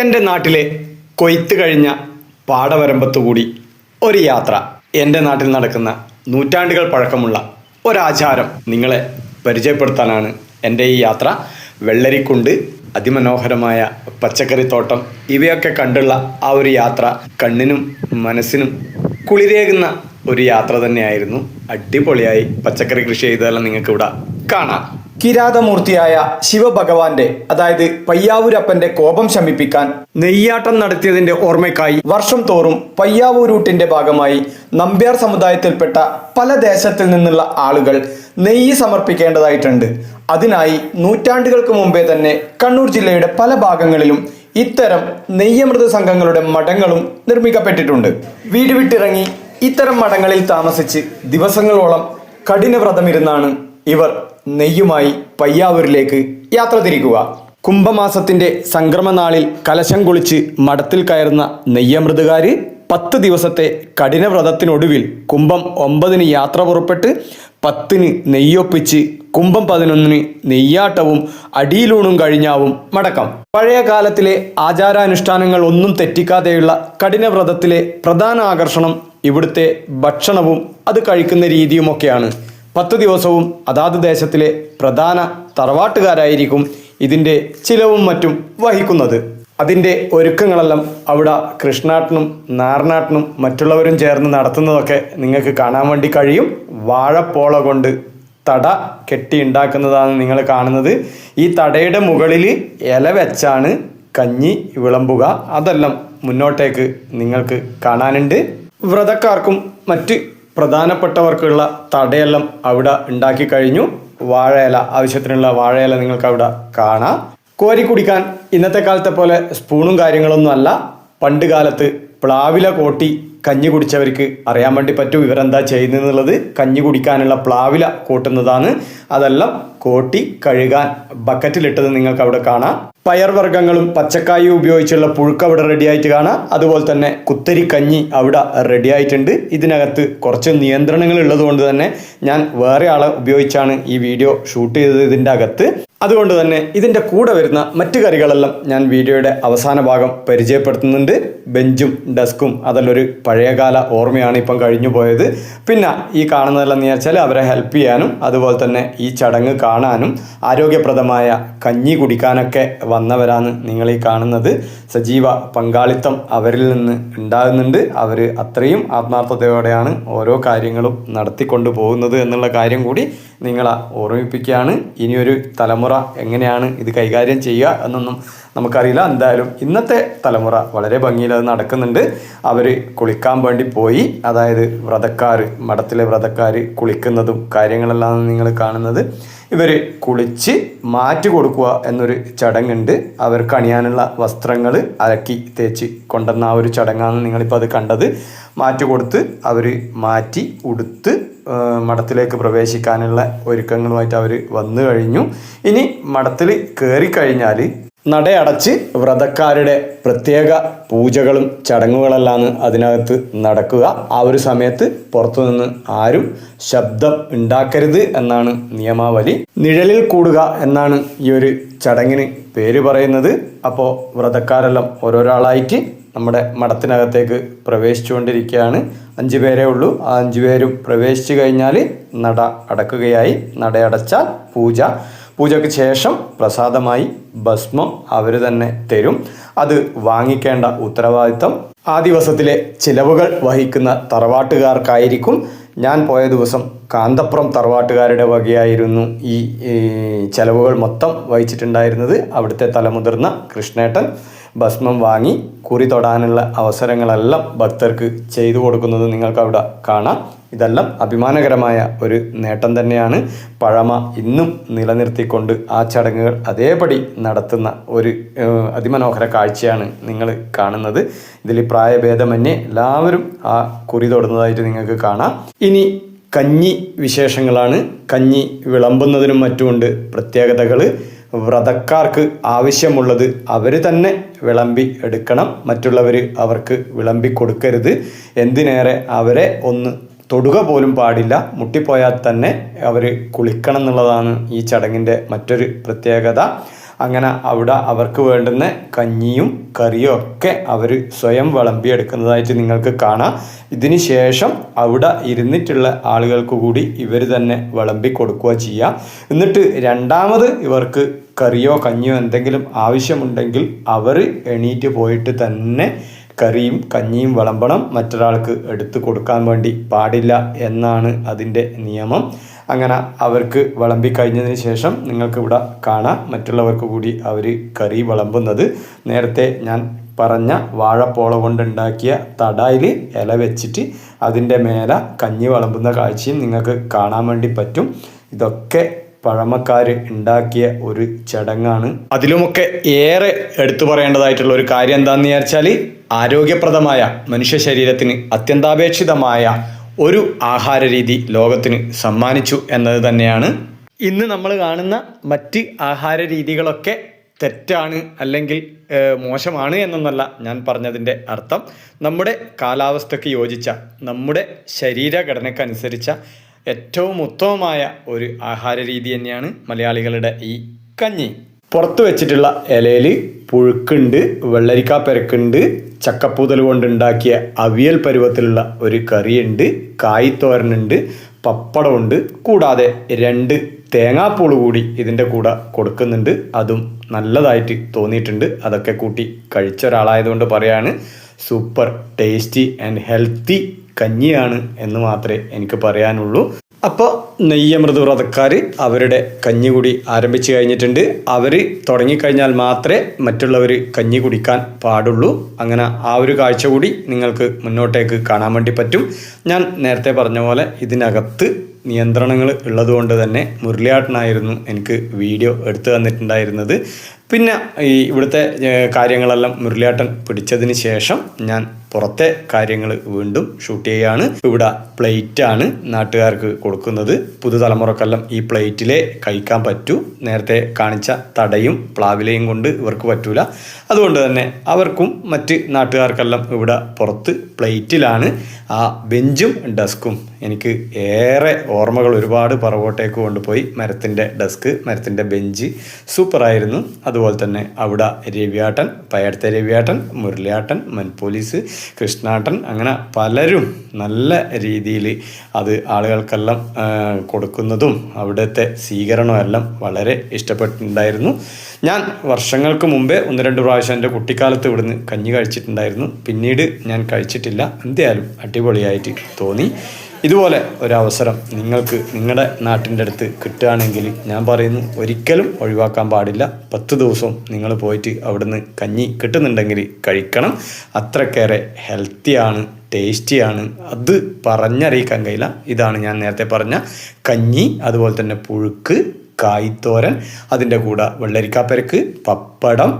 എന്റെ നാട്ടിലെ കൊയ്ത്ത് കഴിഞ്ഞ പാടവരമ്പത്തുകൂടി ഒരു യാത്ര. എന്റെ നാട്ടിൽ നടക്കുന്ന നൂറ്റാണ്ടുകൾ പഴക്കമുള്ള ഒരാചാരം നിങ്ങളെ പരിചയപ്പെടുത്താനാണ് എന്റെ ഈ യാത്ര. വെള്ളരിക്കുണ്ട് അതിമനോഹരമായ പച്ചക്കറിത്തോട്ടം ഇവയൊക്കെ കണ്ടുള്ള ആ ഒരു യാത്ര കണ്ണിനും മനസ്സിനും കുളിരേകുന്ന ഒരു യാത്ര തന്നെയായിരുന്നു. അടിപൊളിയായി പച്ചക്കറി കൃഷി ചെയ്തതെല്ലാം നിങ്ങൾക്ക് ഇവിടെ കാണാം. കിരാതമൂർത്തിയായ ശിവഭഗവാന്റെ അതായത് പയ്യാവൂരപ്പന്റെ കോപം ശമിപ്പിക്കാൻ നെയ്യാട്ടം നടത്തിയതിന്റെ ഓർമ്മയ്ക്കായി വർഷം തോറും പയ്യാവൂരൂട്ടിന്റെ ഭാഗമായി നമ്പ്യാർ സമുദായത്തിൽപ്പെട്ട പല ദേശത്തിൽ നിന്നുള്ള ആളുകൾ നെയ്യ് സമർപ്പിക്കേണ്ടതായിട്ടുണ്ട്. അതിനായി നൂറ്റാണ്ടുകൾക്ക് മുമ്പേ തന്നെ കണ്ണൂർ ജില്ലയുടെ പല ഭാഗങ്ങളിലും ഇത്തരം നെയ്യമൃത സംഘങ്ങളുടെ മഠങ്ങളും നിർമ്മിക്കപ്പെട്ടിട്ടുണ്ട്. വീട് വിട്ടിറങ്ങി ഇത്തരം മഠങ്ങളിൽ താമസിച്ച് ദിവസങ്ങളോളം കഠിനവ്രതമിരുന്നാണ് ഇവർ. നെയ്യുമായി പയ്യാവൂരിലേക്ക് യാത്ര തിരിക്കുക. കുംഭമാസത്തിന്റെ സംക്രമനാളിൽ കലശം കുളിച്ച് മഠത്തിൽ കയറുന്ന നെയ്യമൃതുകാര് പത്ത് ദിവസത്തെ കഠിനവ്രതത്തിനൊടുവിൽ കുംഭം ഒമ്പതിന് യാത്ര പുറപ്പെട്ട് പത്തിന് നെയ്യൊപ്പിച്ച് കുംഭം പതിനൊന്നിന് നെയ്യാട്ടവും അടിയിലൂണും കഴിഞ്ഞാവും മടക്കം. പഴയ കാലത്തിലെ ആചാരാനുഷ്ഠാനങ്ങൾ ഒന്നും തെറ്റിക്കാതെയുള്ള കഠിനവ്രതത്തിലെ പ്രധാന ആകർഷണം ഇവിടുത്തെ ഭക്ഷണവും അത് കഴിക്കുന്ന രീതിയുമൊക്കെയാണ്. പത്ത് ദിവസവും അതാത് ദേശത്തിലെ പ്രധാന തറവാട്ടുകാരായിരിക്കും ഇതിന്റെ ചിലവും മറ്റും വഹിക്കുന്നത്. അതിന്റെ ഒരുക്കങ്ങളെല്ലാം അവിടെ കൃഷ്ണാട്ടനും നാർനാട്ടനും മറ്റുള്ളവരും ചേർന്ന് നടത്തുന്നതൊക്കെ നിങ്ങൾക്ക് കാണാൻ വേണ്ടി കഴിയും. വാഴപ്പോള കൊണ്ട് തട കെട്ടി ഉണ്ടാക്കുന്നതാണ് നിങ്ങൾ കാണുന്നത്. ഈ തടയുടെ മുകളിൽ ഇല വെച്ചാണ് കഞ്ഞി വിളമ്പുക. അതെല്ലാം മുന്നോട്ടേക്ക് നിങ്ങൾക്ക് കാണാനുണ്ട്. വ്രതക്കാർക്കും മറ്റ് പ്രധാനപ്പെട്ടവർക്കുള്ള തടയെല്ലാം അവിടെ ഉണ്ടാക്കി കഴിഞ്ഞു. വാഴയില ആവശ്യത്തിനുള്ള വാഴയില നിങ്ങൾക്ക് അവിടെ കാണാം. കോരി കുടിക്കാൻ ഇന്നത്തെ കാലത്തെ പോലെ സ്പൂണും കാര്യങ്ങളൊന്നും അല്ല. പണ്ട് കാലത്ത് പ്ലാവില കോട്ടി കഞ്ഞി കുടിച്ചവർക്ക് അറിയാൻ വേണ്ടി പറ്റും. ഇവരെന്താ ചെയ്യുന്നതെന്നുള്ളത്? കഞ്ഞി കുടിക്കാനുള്ള പ്ലാവില കൂട്ടുന്നതാണ്. അതെല്ലാം കോട്ടി കഴുകാൻ ബക്കറ്റിലിട്ടത് നിങ്ങൾക്ക് അവിടെ കാണാം പയർവർഗങ്ങളും പച്ചക്കായും ഉപയോഗിച്ചുള്ള പുഴുക്ക് അവിടെ റെഡിയായിട്ട് കാണാം. അതുപോലെ തന്നെ കുത്തരി കഞ്ഞി അവിടെ റെഡിയായിട്ടുണ്ട്. ഇതിനകത്ത് കുറച്ച് നിയന്ത്രണങ്ങൾ ഉള്ളതുകൊണ്ട് തന്നെ ഞാൻ വേറെ ആളെ ഉപയോഗിച്ചാണ് ഈ വീഡിയോ ഷൂട്ട് ചെയ്തത് ഇതിന്റെ അകത്ത്. അതുകൊണ്ട് തന്നെ ഇതിന്റെ കൂടെ വരുന്ന മറ്റു കറികളെല്ലാം ഞാൻ വീഡിയോയുടെ അവസാന ഭാഗം പരിചയപ്പെടുത്തുന്നുണ്ട്. ബെഞ്ചും ഡെസ്കും അതെല്ലാം ഒരു പഴയകാല ഓർമ്മയാണ് ഇപ്പം കഴിഞ്ഞു പോയത് പിന്നെ ഈ കാണുന്നതെല്ലാം എന്ന് വെച്ചാൽ അവരെ ഹെൽപ്പ് ചെയ്യാനും അതുപോലെ തന്നെ ഈ ചടങ്ങ് കാണാനും ആരോഗ്യപ്രദമായ കഞ്ഞി കുടിക്കാനൊക്കെ വന്നവരാണ് നിങ്ങൾ ഈ കാണുന്നത്. സജീവ പങ്കാളിത്തം അവരിൽ നിന്ന് ഉണ്ടാകുന്നുണ്ട്. അവർ അത്രയും ആത്മാർത്ഥതയോടെയാണ് ഓരോ കാര്യങ്ങളും നടത്തിക്കൊണ്ടു പോകുന്നത് എന്നുള്ള കാര്യം കൂടി നിങ്ങളെ ഓർമ്മിപ്പിക്കുകയാണ്. ഇനിയൊരു തലമുറ എങ്ങനെയാണ് ഇത് കൈകാര്യം ചെയ്യുക എന്നൊന്നും നമുക്കറിയില്ല. എന്തായാലും ഇന്നത്തെ തലമുറ വളരെ ഭംഗിയിൽ അത് നടക്കുന്നുണ്ട്. അവർ കുളിക്കാൻ വേണ്ടി പോയി. അതായത് വ്രതക്കാർ മഠത്തിലെ വ്രതക്കാർ കുളിക്കുന്നതും കാര്യങ്ങളെല്ലാം നിങ്ങൾ കാണുന്നത്. ഇവർ കുളിച്ച് മാറ്റി കൊടുക്കുക എന്നൊരു ചടങ്ങുണ്ട്. അവർക്ക് അണിയാനുള്ള വസ്ത്രങ്ങൾ അലക്കി തേച്ച് കൊണ്ടുവന്ന ആ ഒരു ചടങ്ങാണ് നിങ്ങളിപ്പോൾ അത് കണ്ടത്. മാറ്റി കൊടുത്ത് അവർ മാറ്റി ഉടുത്ത് മഠത്തിലേക്ക് പ്രവേശിക്കാനുള്ള ഒരുക്കങ്ങളുമായിട്ട് അവർ വന്നു കഴിഞ്ഞു. ഇനി മഠത്തിൽ കയറി കഴിഞ്ഞാൽ നടയടച്ച് വ്രതക്കാരുടെ പ്രത്യേക പൂജകളും ചടങ്ങുകളെല്ലാം അതിനകത്ത് നടക്കുക. ആ ഒരു സമയത്ത് പുറത്തുനിന്ന് ആരും ശബ്ദം ഉണ്ടാക്കരുത് എന്നാണ് നിയമാവലി. നിഴലിൽ കൂടുക എന്നാണ് ഈ ഒരു ചടങ്ങിന് പേര് പറയുന്നത്. അപ്പോൾ വ്രതക്കാരെല്ലാം ഓരോരാളായിട്ട് നമ്മുടെ മഠത്തിനകത്തേക്ക് പ്രവേശിച്ചുകൊണ്ടിരിക്കുകയാണ്. അഞ്ച് പേരേ ഉള്ളൂ. ആ അഞ്ചു പേരും പ്രവേശിച്ചു കഴിഞ്ഞാൽ നട അടക്കുകയായി. നടയടച്ചാൽ പൂജ. പൂജയ്ക്ക് ശേഷം പ്രസാദമായി ഭസ്മം അവർ തന്നെ തരും. അത് വാങ്ങിക്കേണ്ട ഉത്തരവാദിത്തം. ആ ദിവസത്തിലെ ചിലവുകൾ വഹിക്കുന്ന തറവാട്ടുകാർക്കായിരിക്കും. ഞാൻ പോയ ദിവസം കാന്തപ്പുറം തറവാട്ടുകാരുടെ വകയായിരുന്നു ഈ ചിലവുകൾ മൊത്തം വഹിച്ചിട്ടുണ്ടായിരുന്നത്. അവിടുത്തെ തലമുതിർന്ന കൃഷ്ണേട്ടൻ. ഭസ്മം വാങ്ങി കുറി തൊടാനുള്ള അവസരങ്ങളെല്ലാം ഭക്തർക്ക് ചെയ്തു കൊടുക്കുന്നത് നിങ്ങൾക്ക് അവിടെ കാണാം. ഇതെല്ലാം അഭിമാനകരമായ ഒരു നേട്ടം തന്നെയാണ്. പഴമ ഇന്നും നിലനിർത്തിക്കൊണ്ട് ആ ചടങ്ങുകൾ അതേപടി നടത്തുന്ന ഒരു അതിമനോഹര കാഴ്ചയാണ് നിങ്ങൾ കാണുന്നത്. ഇതിൽ പ്രായഭേദമന്യേ എല്ലാവരും ആ കുറി തൊടുന്നതായിട്ട് നിങ്ങൾക്ക് കാണാം. ഇനി കഞ്ഞി വിശേഷങ്ങളാണ്. കഞ്ഞി വിളമ്പുന്നതിനും മറ്റുമുണ്ട് പ്രത്യേകതകൾ വ്രതക്കാർക്ക് ആവശ്യമുള്ളത് അവർ തന്നെ വിളമ്പി എടുക്കണം. മറ്റുള്ളവർ അവർക്ക് വിളമ്പി കൊടുക്കരുത്. എന്തിനേറെ അവരെ ഒന്ന് തൊടുക പോലും പാടില്ല. മുട്ടിപ്പോയാൽ തന്നെ അവർ കുളിക്കണം എന്നുള്ളതാണ് ഈ ചടങ്ങിന്റെ മറ്റൊരു പ്രത്യേകത. അങ്ങനെ അവിടെ അവർക്ക് വേണ്ടുന്ന കഞ്ഞിയും കറിയും ഒക്കെ അവർ സ്വയം വിളമ്പിയെടുക്കുന്നതായിട്ട് നിങ്ങൾക്ക് കാണാം. ഇതിന് ശേഷം അവിടെ ഇരുന്നിട്ടുള്ള ആളുകൾക്ക് കൂടി ഇവർ തന്നെ വിളമ്പി കൊടുക്കുക ചെയ്യുക എന്നിട്ട് രണ്ടാമത് ഇവർക്ക് കറിയോ കഞ്ഞിയോ എന്തെങ്കിലും ആവശ്യമുണ്ടെങ്കിൽ അവർ എണീറ്റ് പോയിട്ട് തന്നെ കറിയും കഞ്ഞിയും വിളമ്പണം. മറ്റൊരാൾക്ക് എടുത്തു കൊടുക്കാൻ വേണ്ടി പാടില്ല എന്നാണ് അതിന്റെ നിയമം. അങ്ങനെ അവർക്ക് വിളമ്പി കഴിഞ്ഞതിന് ശേഷം നിങ്ങൾക്ക് ഇവിടെ കാണാം. മറ്റുള്ളവർക്ക് കൂടി അവർ കറി വിളമ്പുന്നത്. നേരത്തെ ഞാൻ പറഞ്ഞ വാഴപ്പോള കൊണ്ടുണ്ടാക്കിയ തടായിൽ ഇല വെച്ചിട്ട് അതിന്റെ മേലെ കഞ്ഞി വിളമ്പുന്ന കാഴ്ചയും നിങ്ങൾക്ക് കാണാൻ വേണ്ടി പറ്റും. ഇതൊക്കെ പഴമക്കാർ ഉണ്ടാക്കിയ ഒരു ചടങ്ങാണ്. അതിലുമൊക്കെ ഏറെ എടുത്തു പറയേണ്ടതായിട്ടുള്ള ഒരു കാര്യം എന്താണെന്ന് വിചാരിച്ചാൽ ആരോഗ്യപ്രദമായ മനുഷ്യ ശരീരത്തിന് അത്യന്താപേക്ഷിതമായ ഒരു ആഹാര രീതി ലോകത്തിന് സമ്മാനിച്ചു എന്നത് തന്നെയാണ്. ഇന്ന് നമ്മൾ കാണുന്ന മറ്റ് ആഹാര രീതികളൊക്കെ തെറ്റാണ് അല്ലെങ്കിൽ മോശമാണ് എന്നൊന്നല്ല ഞാൻ പറഞ്ഞതിന്റെ അർത്ഥം. നമ്മുടെ കാലാവസ്ഥയ്ക്ക് യോജിച്ച നമ്മുടെ ശരീരഘടനക്കനുസരിച്ച ഏറ്റവും ഉത്തമമായ ഒരു ആഹാര രീതി തന്നെയാണ് മലയാളികളുടെ ഈ കഞ്ഞി. പുറത്ത് വെച്ചിട്ടുള്ള ഇലയിൽ പുഴുക്കുണ്ട് വെള്ളരിക്ക പെരക്കുണ്ട് ചക്കപ്പൂതൽ കൊണ്ടുണ്ടാക്കിയ അവിയൽ പരുവത്തിലുള്ള ഒരു കറിയുണ്ട് കായ്ത്തോരനുണ്ട് പപ്പടമുണ്ട്. കൂടാതെ രണ്ട് തേങ്ങാപ്പൂൾ കൂടി ഇതിന്റെ കൂടെ കൊടുക്കുന്നുണ്ട്. അതും നല്ലതായിട്ട് തോന്നിയിട്ടുണ്ട്. അതൊക്കെ കൂട്ടി കഴിച്ച ഒരാളായതുകൊണ്ട് പറയാണ് സൂപ്പർ ടേസ്റ്റി ആൻഡ് ഹെൽത്തി കഞ്ഞിയാണ് എന്ന് മാത്രമേ എനിക്ക് പറയാനുള്ളൂ. അപ്പോൾ നെയ്യമൃത് വ്രതക്കാർ അവരുടെ കഞ്ഞി കുടി ആരംഭിച്ചു കഴിഞ്ഞിട്ടുണ്ട്. അവർ തുടങ്ങിക്കഴിഞ്ഞാൽ മാത്രമേ മറ്റുള്ളവർ കഞ്ഞി കുടിക്കാൻ പാടുള്ളൂ. അങ്ങനെ ആ ഒരു കാഴ്ച കൂടി നിങ്ങൾക്ക് മുന്നോട്ടേക്ക് കാണാൻ വേണ്ടി പറ്റും. ഞാൻ നേരത്തെ പറഞ്ഞ പോലെ ഇതിനകത്ത് നിയന്ത്രണങ്ങൾ ഉള്ളതുകൊണ്ട് തന്നെ മുരളിയാട്ടനായിരുന്നു എനിക്ക് വീഡിയോ എടുത്തു തന്നിട്ടുണ്ടായിരുന്നത്. പിന്നെ ഈ ഇവിടുത്തെ കാര്യങ്ങളെല്ലാം മുരളിയാട്ടൻ പിടിച്ചതിന് ശേഷം ഞാൻ പുറത്തെ കാര്യങ്ങൾ വീണ്ടും ഷൂട്ട് ചെയ്യുകയാണ് ഇവിടെ പ്ലേറ്റ് ആണ് നാട്ടുകാർക്ക് കൊടുക്കുന്നത്. പുതുതലമുറക്കെല്ലാം ഈ പ്ലേറ്റിലെ കഴിക്കാൻ പറ്റൂ. നേരത്തെ കാണിച്ച തടയും പ്ലാവിലയും കൊണ്ട് ഇവർക്ക് പറ്റൂല. അതുകൊണ്ട് തന്നെ അവർക്കും മറ്റ് നാട്ടുകാർക്കെല്ലാം ഇവിടെ പുറത്ത് പ്ലേറ്റിലാണ്. ആ ബെഞ്ചും ഡെസ്കും എനിക്ക് ഏറെ ഓർമ്മകൾ ഒരുപാട് പുറകോട്ടേക്ക് കൊണ്ടുപോയി. മരത്തിന്റെ ഡെസ്ക് മരത്തിന്റെ ബെഞ്ച്. സൂപ്പറായിരുന്നു. അതുപോലെ തന്നെ അവിടെ രവിയാട്ടൻ പയടത്തെ രവിയാട്ടൻ മുരളിയാട്ടൻ മൻപോലീസ് കൃഷ്ണാട്ടൻ അങ്ങനെ പലരും നല്ല രീതിയിൽ അത് ആളുകൾക്കെല്ലാം കൊടുക്കുന്നതും അവിടുത്തെ സ്വീകരണവും എല്ലാം വളരെ ഇഷ്ടപ്പെട്ടിട്ടുണ്ടായിരുന്നു. ഞാൻ വർഷങ്ങൾക്ക് മുമ്പേ ഒന്ന് രണ്ട് പ്രാവശ്യം എന്റെ കുട്ടിക്കാലത്ത് ഇവിടുന്ന് കഞ്ഞി കഴിച്ചിട്ടുണ്ടായിരുന്നു. പിന്നീട് ഞാൻ കഴിച്ചിട്ടില്ല. എന്തായാലും അടിപൊളിയായിട്ട് തോന്നി. ഇതുപോലെ ഒരവസരം നിങ്ങൾക്ക് നിങ്ങളുടെ നാട്ടിന്റെ അടുത്ത് കിട്ടുകയാണെങ്കിൽ ഞാൻ പറയുന്നു ഒരിക്കലും ഒഴിവാക്കാൻ പാടില്ല. പത്ത് ദിവസവും നിങ്ങൾ പോയിട്ട് അവിടുന്ന് കഞ്ഞി കിട്ടുന്നുണ്ടെങ്കിൽ കഴിക്കണം. അത്രക്കേറെ ഹെൽത്തിയാണ് ടേസ്റ്റിയാണ് അത് പറഞ്ഞറിയിക്കാൻ കഴിയില്ല. ഇതാണ് ഞാൻ നേരത്തെ പറഞ്ഞ കഞ്ഞി അതുപോലെ തന്നെ പുഴുക്ക് കായ്ത്തോരൻ അതിന്റെ കൂടെ വെള്ളരിക്കാപ്പരക്ക് പപ്പടം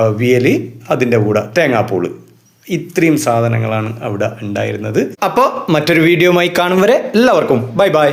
അവിയൽ അതിന്റെ കൂടെ തേങ്ങാപ്പൂൾ ഇത്രയും സാധനങ്ങളാണ് അവിടെ ഉണ്ടായിരുന്നത്. അപ്പോൾ മറ്റൊരു വീഡിയോയുമായി കാണും വരെ എല്ലാവർക്കും ബൈ ബൈ.